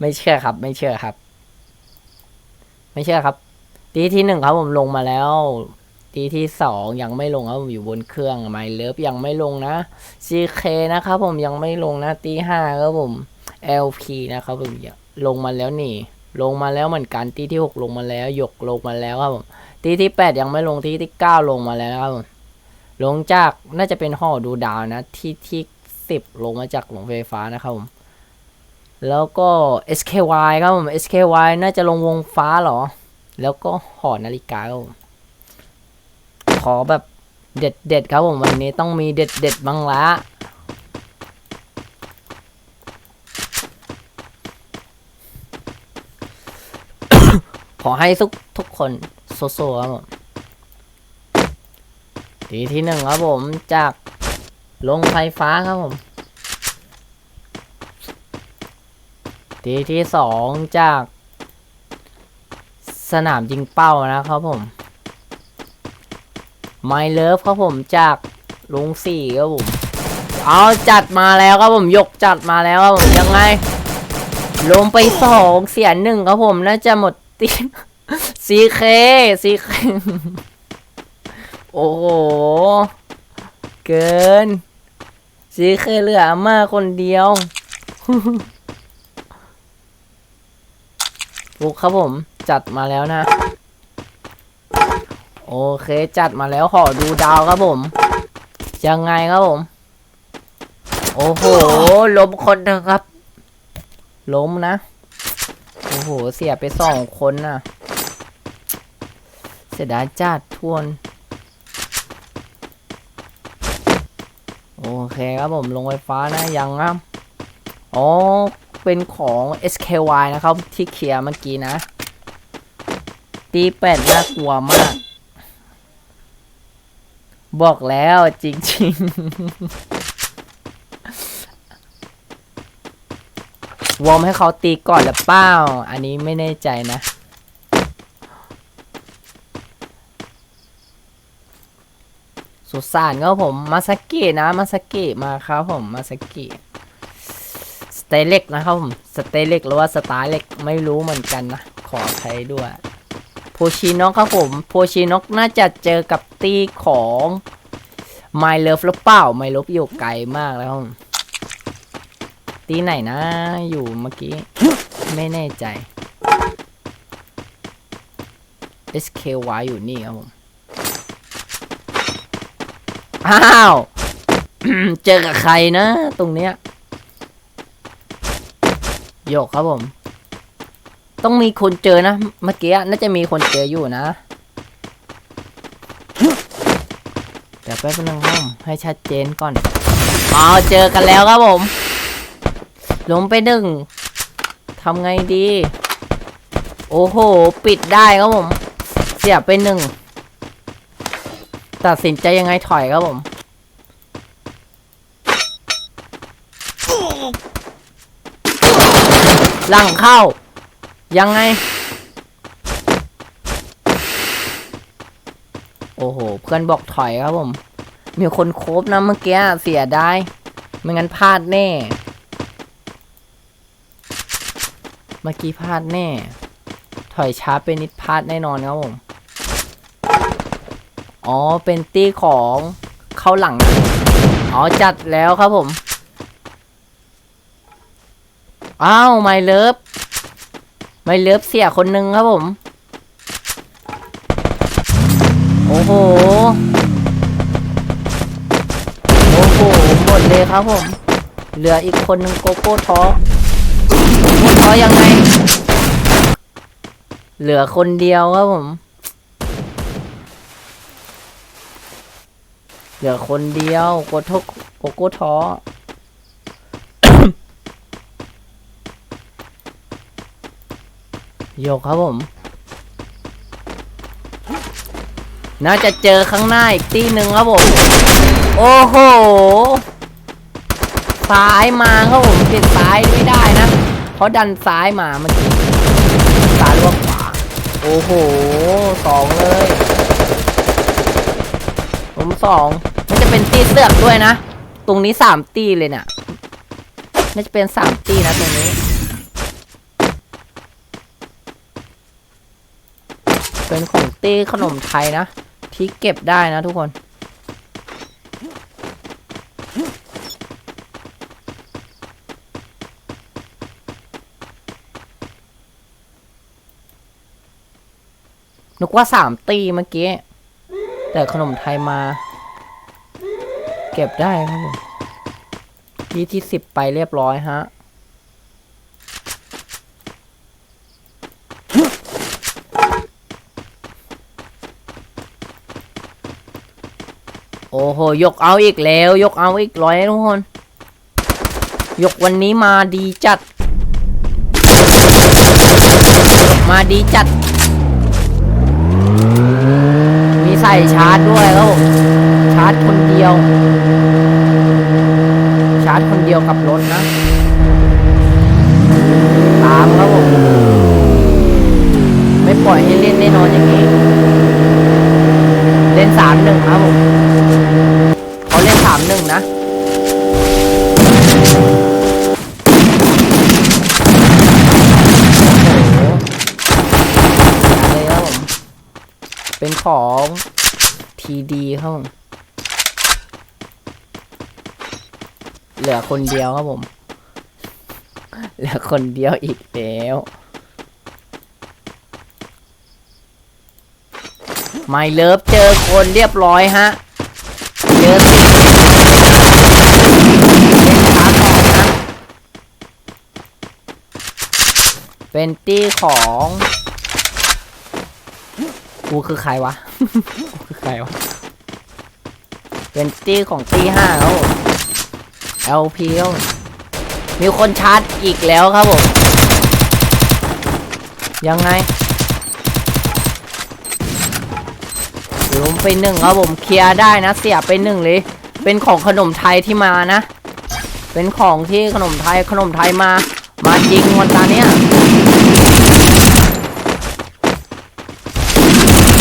ไม่เชื่อครับ ไม่เชื่อครับ ไม่เชื่อครับ ตีที่หนึ่งครับผมลงมาแล้ว ตีที่สองยังไม่ลงครับผมอยู่บนเครื่องไมเลิฟยังไม่ลงนะ CK นะครับผมยังไม่ลงนะตีห้าครับผม LP นะครับผมลงมาแล้วนี่ ลงมาแล้วเหมือนกันตีที่หกลงมาแล้วหยกลงมาแล้วครับผมตีที่แปดยังไม่ลงตีที่เก้าลงมาแล้วครับผมลงจากน่าจะเป็นห่อดูดาวนะ ที่ที่สิบลงมาจากหลงไฟฟ้านะครับผม แล้วก็ SKY ครับผม SKY น่าจะลงวงฟ้าเหรอ แล้วก็หอนาฬิกาครับผมขอแบบเด็ดเด็ดครับผมวันนี้ต้องมีเด็ดเด็ดบ้างละขอให้ทุกทุกคนโซโซครับผมทีที่หนึ่งครับผมจากลงไฟฟ้าครับผม ทีที่สองจากสนามยิงเป้านะครับผม My Love ครับผมจากลุงสี่ครับผม เอาจัดมาแล้วครับผมยกจัดมาแล้วครับผมยังไง ลงไปสองเสียหนึ่งครับผมน่าจะหมดตีซีเคซีเคโอ้โห เกินซีเคเหลืออามาคนเดียว ฟุกครับผม จัดมาแล้วนะ โอเคจัดมาแล้วขอดูดาวครับผม ยังไงครับผม โอ้โหล้มคนนะครับ ล้มนะ โอ้โห เสียไปสองคนน่ะ เสียดายจัดทวนโอเคครับผมลงไฟฟ้านะยังครับอ๋อ เป็นของ SKY นะครับ ที่เคลียร์เมื่อกี้นะ ตีแปดน่ากลัวมาก บอกแล้วจริงๆ วอร์มให้เขาตีก่อนหรือเปล่า อันนี้ไม่แน่ใจนะสุสานครับผมมาสกินะมาสกิมาครับผมมาสกิ เตเล็กนะครับผมสเตเล็กหรือว่าสตาร์เล็กไม่รู้เหมือนกันนะ ขออภัยด้วย โพชินอกครับผมโพชินอกน่าจะเจอกับตีของไมเลิฟหรือเปล่าไมเลิฟอยู่ไกลมากแล้วตีไหนนะ อยู่เมื่อกี้ ไม่แน่ใจ SKY อยู่นี่ครับผม อ้าว เจอกับใครนะ ตรงเนี้ย โยกครับผม ต้องมีคนเจอนะ เมื่อกี้น่าจะมีคนเจออยู่นะแต่แป๊บนึงครับให้ชัดเจนก่อนอ๋อเจอกันแล้วครับผมลงไปหนึ่งทำไงดี โอ้โห ปิดได้ครับผม เสียไปหนึ่ง ตัดสินใจยังไงถอยครับผม หลังเข้า ยังไง โอ้โห เพื่อนบอกถอยครับผม มีคนโคบนะเมื่อกี้เสียได้ ไม่งั้นพลาดแน่ เมื่อกี้พลาดแน่ ถอยช้าไปนิดพลาดแน่นอนครับผม อ๋อ เป็นตี้ของเข้าหลัง อ๋อ จัดแล้วครับผม อ้าวไม่เลิฟไม่เลิฟเสียคนหนึ่งครับผม โอ้โห โอ้โหหมดเลยครับผม เหลืออีกคนหนึ่งโกโก้ท้อโกโก้ท้อยังไง เหลือคนเดียวครับผม เหลือคนเดียวโกโทโกโก้ท้อ โยกครับผม น่าจะเจอข้างหน้าอีกตีหนึ่งครับผม โอ้โห ซ้ายมาครับผมเด็ดซ้ายไม่ได้นะ เพราะดันซ้ายมามื่อกี้ซ้ายลวกขวา โอ้โหสองเลย ผมสองน่าจะเป็นตีเสือกด้วยนะ ตรงนี้สามตีเลยเนี่ยน่าจะเป็นสามตีนะตรงนี้ เป็นของตี้ขนมไทยนะ ที่เก็บได้นะทุกคน นึกว่าสามตีเมื่อกี้ แต่ขนมไทยมา เก็บได้ครับผมที่ที่สิบไปเรียบร้อยฮะ โอ้โห ยกเอาอีกแล้ว ยกเอาอีกร้อยทุกคน ยกวันนี้มาดีจัด มาดีจัด มีใส่ชาร์จด้วยแล้ว ชาร์จคนเดียว ชาร์จคนเดียวกับรถนะ ตามครับผมไม่ปล่อยให้เล่นแน่นอนอย่างนี้ เล่นสามหนึ่งครับผม เขาเล่นสามหนึ่งนะโอ้โหเลยครับผมเป็นของทีดีครับผมเหลือคนเดียวครับผม เหลือคนเดียวอีกแล้วไม่เลิฟเจอคนเรียบร้อยฮะ เจอสิเล่นขาต่อนะเป็นตี้ของกูคือใครวะกูคือใครวะ เป็นตี้ของตีห้าครับผม LP ครับผมมีคนชาร์จอีกแล้วครับผม ยังไง ล้มไปหนึ่งครับผมเคลียร์ได้นะ เสียไปหนึ่งเลย เป็นของขนมไทยที่มานะ เป็นของที่ขนมไทยขนมไทยมา มาจริงวันตาเนี้ย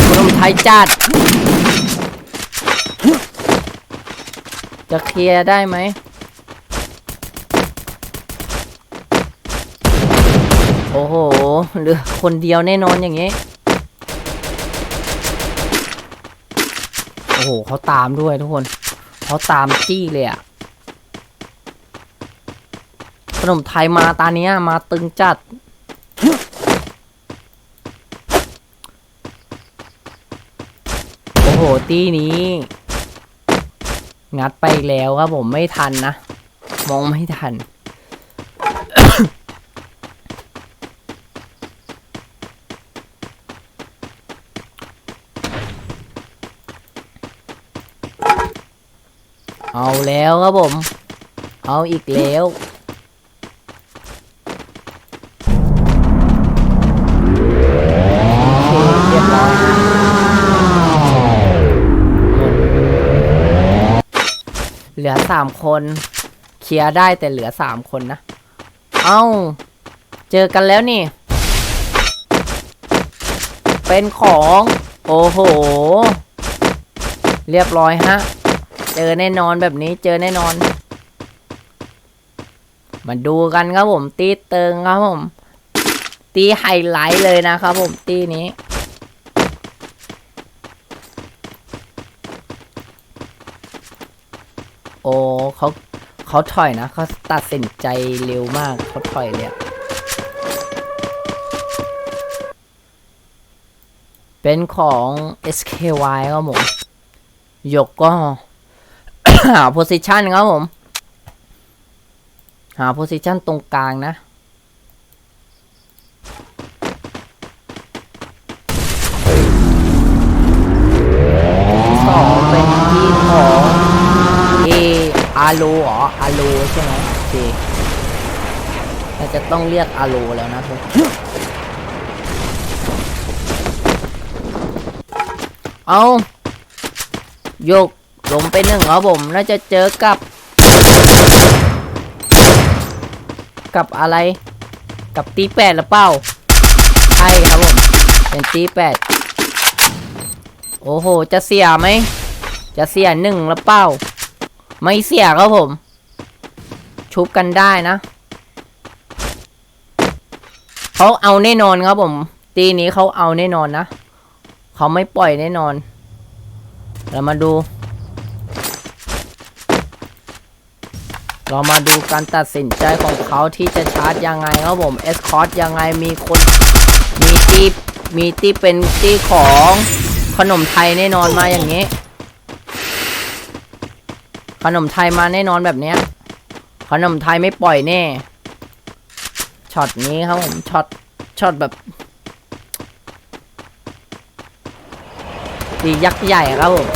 ขนมไทยจัด จะเคลียร์ได้ไหมโอ้โหเหลือคนเดียวแน่นอนอย่างงี้ อ้โหเขาตามด้วยทุกคนเขาตามจี้เลยอะขนมไทยมาตาเนี้ยมาตึงจัด โอ้โห ตี้นี้ งัดไปแล้วครับผมไม่ทันนะ มองไม่ทัน เอาแล้วครับผม เอาอีกแล้ว โอเคเรียบร้อยเหลือสามคน เคลียร์ได้แต่เหลือสามคนนะ เอ้า เจอกันแล้วนี่ เป็นของ โอ้โห เรียบร้อยฮะ เจอแน่นอนแบบนี้เจอแน่นอน มาดูกันครับผม ตีเติงครับผม ตีไฮไลท์เลยนะครับผมตีนี้โอ้เขาเขาถอยนะเขาตัดสินใจเร็วมากเขาถอยเลยเป็นของ SKY ครับผมยกก็ หา position ครับผม หา position ตรงกลางนะ สองเป็นที่ของเออาโลเหรออาโลใช่ไหมโอเคน่าจะต้องเรียกอาโลแล้วนะทุกเอาโยก ลงไปหนึ่งครับผมน่าจะเจอกับ กับอะไร กับตีแปดหรือเปล่าใช่ครับผมเป็นตีแปดโอ้โห จะเสียไหม จะเสียหนึ่งหรือเปล่า ไม่เสียครับผม ชุบกันได้นะเขาเอาแน่นอนครับผม ตีนี้เขาเอาแน่นอนนะ เขาไม่ปล่อยแน่นอน เรามาดู เรามาดูการตัดสินใจของเขาที่จะชาร์จยังไงครับผมเอสคอร์ยังไงมีคนมีที่มีที่เป็นที่ของขนมไทยแน่นอนมาอย่างนี้ ขนมไทยมาแน่นอนแบบเนี้ยขนมไทยไม่ปล่อยแน่ช็อตนี้ครับผมช็อตช็อตแบบดียักษ์ใหญ่ครับผม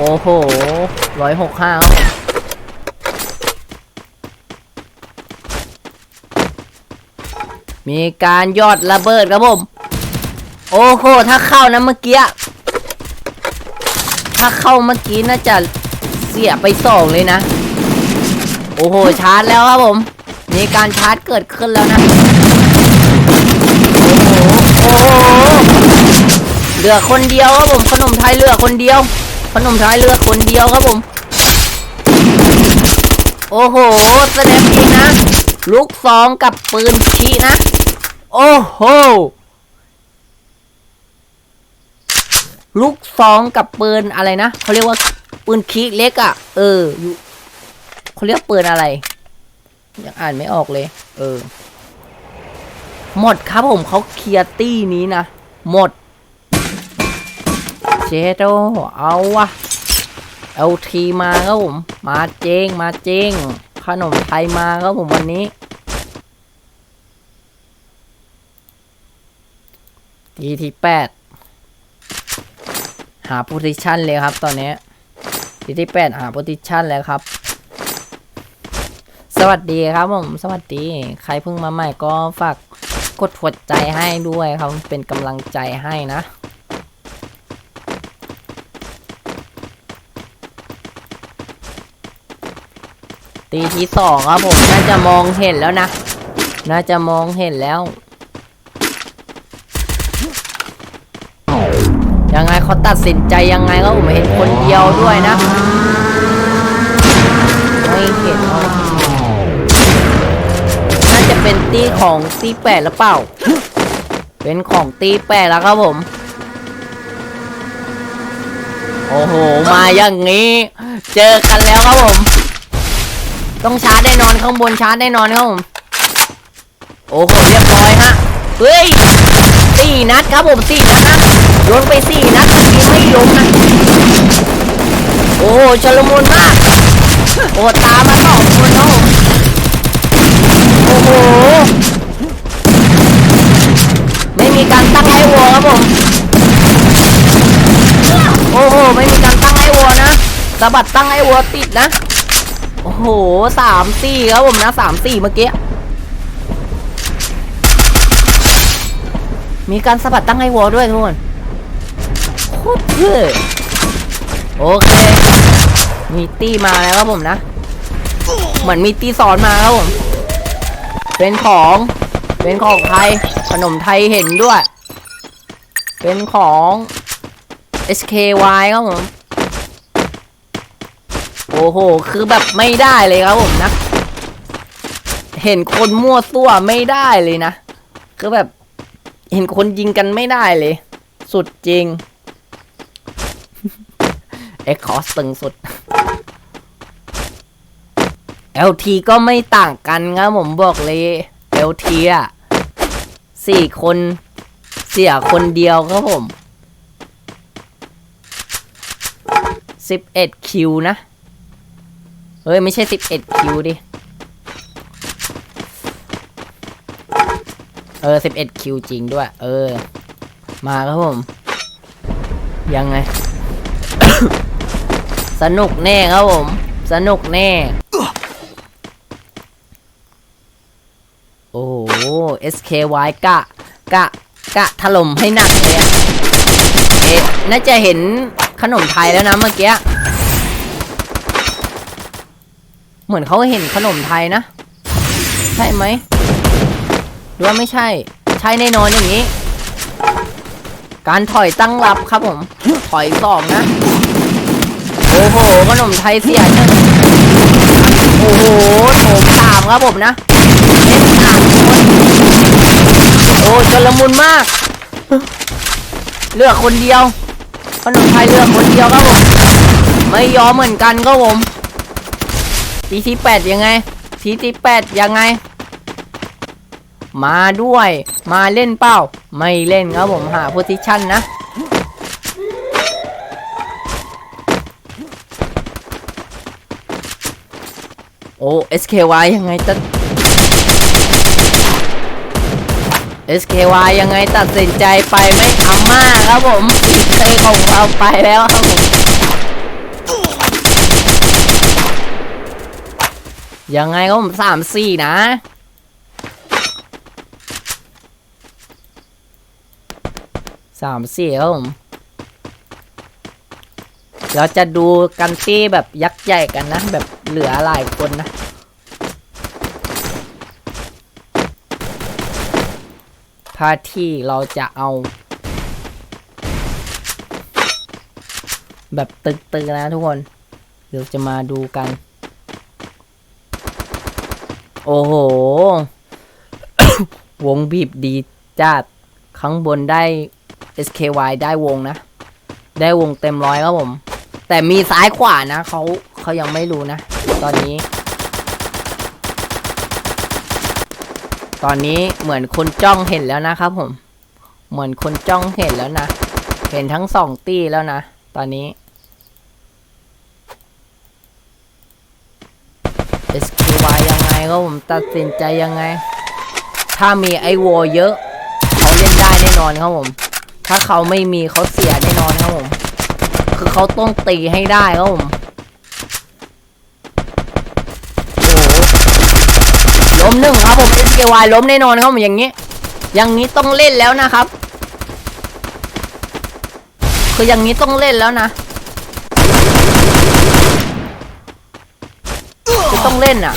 โอ้โหร้อยหกห้าครับมมีการยอดระเบิดครับผม โอ้โห ถ้าเข้านะเมื่อกี้ ถ้าเข้าเมื่อกี้น่าจะเสียไปสองเลยนะ โอ้โห ชาร์จแล้วครับผม มีการชาร์จเกิดขึ้นแล้วนะ โอ้โห โอ้โห เหลือคนเดียวครับผม ขนมไทยเหลือคนเดียว ขนมไทยเหลือคนเดียวครับผม โอ้โห แสดงจริงนะ ลูกซองกับปืนชีนะ โอ้โห ลูกซองกับปืนอะไรนะเขาเรียกว่าปืนคีเล็กอะ่ะ เอออยู่เขาเรียกปืนอะไร ยังอ่านไม่ออกเลย เออ หมดครับผมเขาเคลียร์ตี้นี้นะ หมด เจโดเอาวะเอลทีมาครับผม มาเจงมาเจงขนมไทยมาครับผมวันนี้ทีที่แปดหาโพซิชันเลยครับตอนนี้ทีที่แปดหาโพซิชันแล้วครับ สวัสดีครับผม สวัสดี ใครเพิ่งมาใหม่ก็ฝากกดหัวใจให้ด้วยครับ เป็นกำลังใจให้นะ ตีที่สองครับผมน่าจะมองเห็นแล้วนะ น่าจะมองเห็นแล้ว ยังไงเขาตัดสินใจยังไงก็ผมเห็นคนเดียวด้วยนะ ไม่เห็นเอาน่าจะเป็นตีของตีแปดหรือเปล่า เป็นของตีแปดแล้วครับผม โอ้โห มาอย่างนี้ เจอกันแล้วครับผม ต้องชาร์จแน่นอนข้างบนชาร์จแน่นอนครับผมโอ้โหเรียบร้อยฮะเฮ้ยสี่นัดครับผมสี่นัดนะโดนไปสี่นัดเมื่อกี้ไม่ล้มนะโอ้โหชลมุนมากโอ้ตามมาสองคนครับผมโอ้โหไม่มีการตั้งไอ้วัวครับผมโอ้โหไม่มีการตั้งไอ้วัวนะสะบัดตั้งไอ้วัวติดนะ โอ้โหสามสี่ครับผมนะสามสี่เมื่อกี้ มีการสะบัดตั้งไอ้วอลด้วยทุกคนโคตรเท่โอเค มีตี้มาแล้วครับผมนะ เหมือนมีตี้สอนมาครับผม เป็นของ เป็นของไทย ขนมไทยเห็นด้วย เป็นของ SKY ครับผม โอ้โห คือแบบไม่ได้เลยครับผมนะ เห็นคนมั่วซั่วไม่ได้เลยนะ คือแบบ เห็นคนยิงกันไม่ได้เลย สุดจริง เอ็กคอสตึงสุด LT ก็ไม่ต่างกันครับผมบอกเลย LT อะสี่คนเสียคนเดียวครับผมสิบเอ็ดคิวนะ เฮ้ย ไม่ใช่สิบเอ็ดคิวดิ เออสิบเอ็ดคิวจริงด้วย เออ มาครับผม ยังไง สนุกแน่ครับผม สนุกแน่ โอ้โห SKY กะ กะ กะถล่มให้หนักเลยเอ๊ะน่าจะเห็นขนมไทยแล้วนะเมื่อกี้ เหมือนเขาเห็นขนมไทยนะ ใช่ไหมหรือว่าไม่ใช่ ใช่แน่นอนอย่างนี้ การถอยตั้งรับครับผม ถอยสองนะ โอ้โหขนมไทยเสียจังโอ้โหโถมสามครับผมนะเล่นสามคนจนละมุนมาก เลือกคนเดียวขนมไทยเลือกคนเดียวครับผม ไม่ยอมเหมือนกันครับผม ทีที่แปดยังไง ทีที่แปดยังไง มาด้วย มาเล่นเปล่าไม่เล่นครับผมหาโพซิชันนะโอ้ SKY ยังไงตัด SKY ยังไงตัดสินใจไปไม่อาม่าครับผมเคของเราไปแล้วครับผม ยังไงครับผมสามสี่นะ สามสี่ครับผมเราจะดูกันตี้แบบยักษ์ใหญ่กันนะ แบบเหลือหลายคนนะ พาที่เราจะเอา แบบตึกๆนะทุกคน เดี๋ยวจะมาดูกัน โอ้โห วงบีบดีจัดข้างบนได้ SKY ได้วงนะ ได้วงเต็มร้อยครับผม แต่มีซ้ายขวานะเขาเขายังไม่รู้นะ ตอนนี้ ตอนนี้เหมือนคนจ้องเห็นแล้วนะครับผม เหมือนคนจ้องเห็นแล้วนะ เห็นทั้งสองตี้แล้วนะ ตอนนี้ SQY ยังไงครับผมตัดสินใจยังไง ถ้ามีไอโวเยอะ เขาเล่นได้แน่นอนครับผม ถ้าเขาไม่มีเขาเสียแน่นอนครับผม คือเขาต้องตีให้ได้ครับผมโอ้โหล้มหนึ่งครับผม SKY ล้มแน่นอนครับผมอย่างนี้ อย่างนี้ต้องเล่นแล้วนะครับ คืออย่างนี้ต้องเล่นแล้วนะ ต้องเล่นอะ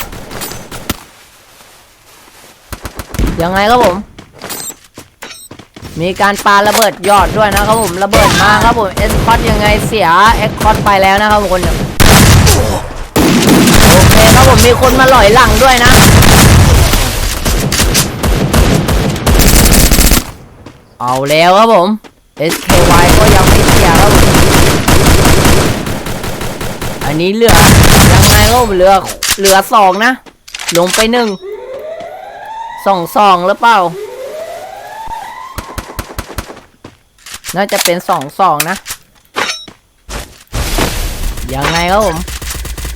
ยังไงครับผม มีการปาระเบิดยอดด้วยนะครับผม ระเบิดมาครับผมเอสคอตยังไงเสียเอ็กคอตไปแล้วนะครับคนโอเคครับผมมีคนมาหล่อยหลังด้วยนะเอาแล้วครับผม SKY ก็ยังไม่เสียครับผม อันนี้เหลือยังไงก็เหลือ เหลือสองนะ ลงไปหนึ่งสองสองหรือเปล่า น่าจะเป็นสองสองนะ ยังไงครับผม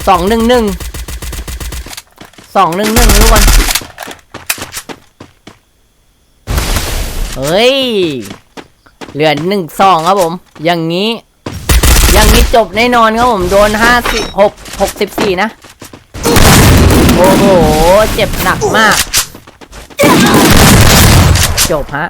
สองหนึ่งหนึ่งสองหนึ่งหนึ่งทุกคนเฮ้ย เหลือหนึ่งสองครับผม อย่างนี้ อย่างนี้จบแน่นอนครับผม โดนห้าสิบหกหกสิบสี่นะ โอ้โห เจ็บหนักมาก จบฮะ